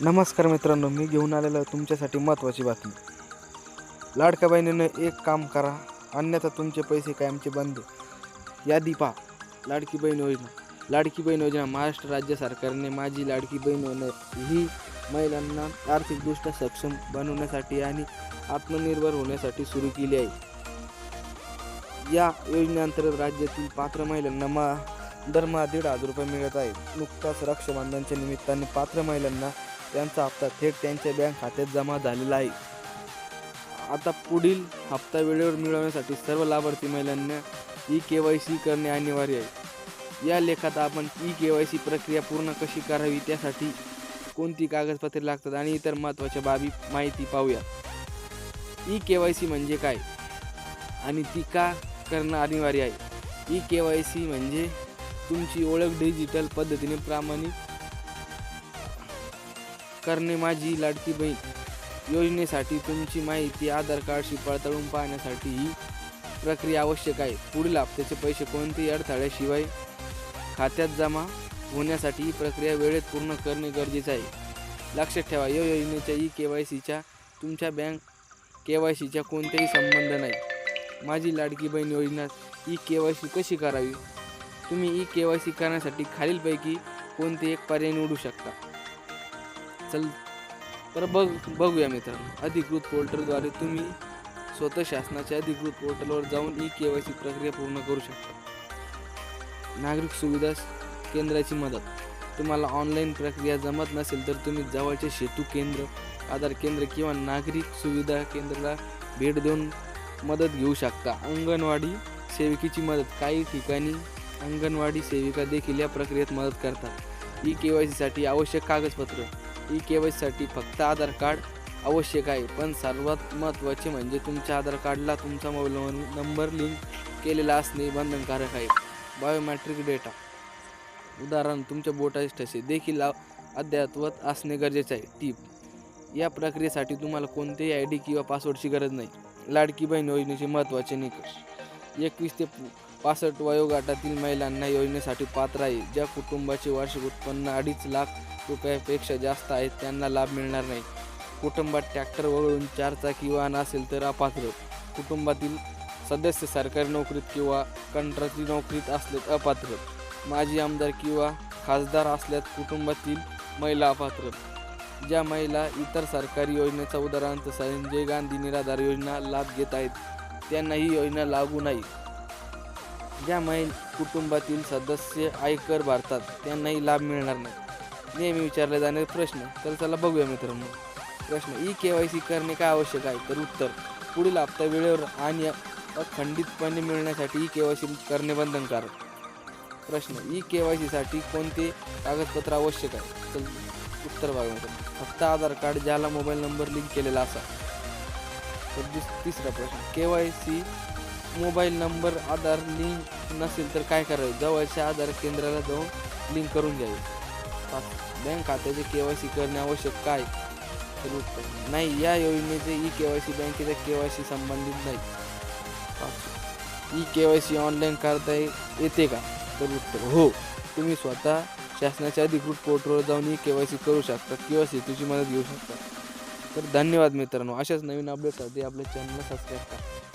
नमस्कार मित्रांनो मी घेऊन आलेलो तुमच्यासाठी महत्त्वाची बातमी. लाडक्या बहिणीनं एक काम करा अन्यथा तुमचे पैसे कायमचे बंद. यादी पहा लाडकी बहीण योजना. लाडकी बहीण योजना महाराष्ट्र राज्य सरकारने माझी लाडकी बहीण योजना ही महिलांना आर्थिकदृष्ट्या सक्षम बनवण्यासाठी आणि आत्मनिर्भर होण्यासाठी सुरू केली आहे. या योजनेअंतर्गत राज्यातील पात्र महिलांना मा दरमहा दीड हजार रुपये मिळत आहेत. नुकताच रक्षाबंधनच्या निमित्ताने पात्र महिलांना त्यांचा हप्ता थेट त्यांच्या बँक खात्यात जमा झालेला आहे. आता पुढील हप्ता वेळेवर मिळवण्यासाठी सर्व लाभार्थी महिलांना ई के वाय सी करणे अनिवार्य आहे. या लेखात आपण ई के वाय सी प्रक्रिया पूर्ण कशी करावी त्यासाठी कोणती कागदपत्रे लागतात आणि इतर महत्त्वाच्या बाबी माहिती पाहूया. ई के वाय सी म्हणजे काय? आणि ती का करणं अनिवार्य आहे? ई के वाय सी म्हणजे तुमची ओळख डिजिटल पद्धतीने प्रामाणिक करणे माझी लाडकी बहीण. योजनेसाठी तुमची माहिती आधार कार्डशी पडताळून पाहण्यासाठी ही प्रक्रिया आवश्यक आहे. पुढील हप्त्याचे पैसे कोणतेही अडथळ्याशिवाय खात्यात जमा होण्यासाठी ही प्रक्रिया वेळेत पूर्ण करणे गरजेचे आहे. लक्षात ठेवा या योजनेच्या ई के वाय सीच्या तुमच्या बँक के वाय सीच्या कोणतेही संबंध नाही. माझी लाडकी बहीण योजना ई के वाय सी कशी करावी? तुम्ही ई के वाय सी करण्यासाठी खालीलपैकी कोणते एक पर्याय निवडू शकता? चल. तर बघ बघूया मित्रांनो. अधिकृत पोर्टलद्वारे तुम्ही स्वतः शासनाच्या अधिकृत पोर्टलवर जाऊन ई के वाय सी प्रक्रिया पूर्ण करू शकता. नागरिक सुविधा केंद्राची मदत. तुम्हाला ऑनलाईन प्रक्रिया जमत नसेल तर तुम्ही जवळचे सेतू केंद्र आधार केंद्र किंवा नागरिक सुविधा केंद्राला भेट देऊन मदत घेऊ शकता. अंगणवाडी सेविकेची मदत. काही ठिकाणी अंगणवाडी सेविका देखील या प्रक्रियेत मदत करतात. ई के वाय सीसाठी आवश्यक कागदपत्र. ई के वाय सीसाठी फक्त आधार कार्ड आवश्यक आहे. पण सर्वात महत्त्वाचे म्हणजे तुमच्या आधार कार्डला तुमचा मोबाईल नंबर लिंक केलेला असणे बंधनकारक आहे. बायोमॅट्रिक डेटा उदाहरण तुमच्या बोटाचे ठसे देखील अद्ययावत असणे गरजेचे आहे. टीप या प्रक्रियेसाठी तुम्हाला कोणतेही आय डी किंवा पासवर्डची गरज नाही. लाडकी बहीण योजनेचे महत्त्वाचे निकष. एकवीस ते पासष्ट वयोगटातील महिलांना योजनेसाठी पात्र आहे. ज्या कुटुंबाचे वार्षिक उत्पन्न अडीच लाख रुपयापेक्षा जास्त आहेत त्यांना लाभ मिळणार नाही. कुटुंबात ट्रॅक्टर वगळून चारचाकी वाहन असेल तर अपात्र. कुटुंबातील सदस्य सरकारी नोकरीत किंवा कंत्राटी नोकरीत असलेत अपात्र. माजी आमदार किंवा खासदार असल्यास कुटुंबातील महिला अपात्र. ज्या महिला इतर सरकारी योजनेचा उदाहरणार्थ संजय गांधी निराधार योजना लाभ घेत आहेत त्यांना ही योजना लागू नाही. ज्या महिला कुटुंबातील सदस्य आयकर भरतात त्यांनाही लाभ मिळणार नाही. नेहमी विचारले जाणारे प्रश्न. तर चला बघूया मित्रांनो. प्रश्न ई के वाय सी करणे काय आवश्यक आहे? तर उत्तर पुढील हप्ता वेळेवर आणि अखंडितपणे मिळण्यासाठी ई के वाय सी करणे बंधनकारक. प्रश्न ई के वाय सीसाठी कोणते कागदपत्र आवश्यक आहे? तर उत्तर बघा फक्त आधार कार्ड ज्याला मोबाईल नंबर लिंक केलेला असा. तर तिसरा प्रश्न K Y C mobile number Aadhaar link नसेल तर काय करावे? जवळच्या आधार केंद्राला जाऊन लिंक करून घ्यावे. बँक खात्याचे के वाय सी करणे आवश्यक काय? तर उत्तर नाही या योजनेचे ई के वाय सी बँकेच्या के वाय सी संबंधित नाही. पाच. E K Y C online करता येते का? तर उत्तर हो. तुम्ही स्वतः शासनाच्या अधिकृत पोर्टलवर जाऊन ई के वाय सी करू शकता किंवा सेतूची मदत घेऊ शकता. तर धन्यवाद मित्रांनो. अशाच नवीन अपडेटसाठी आपल्या चॅनलला सबस्क्राईब करा.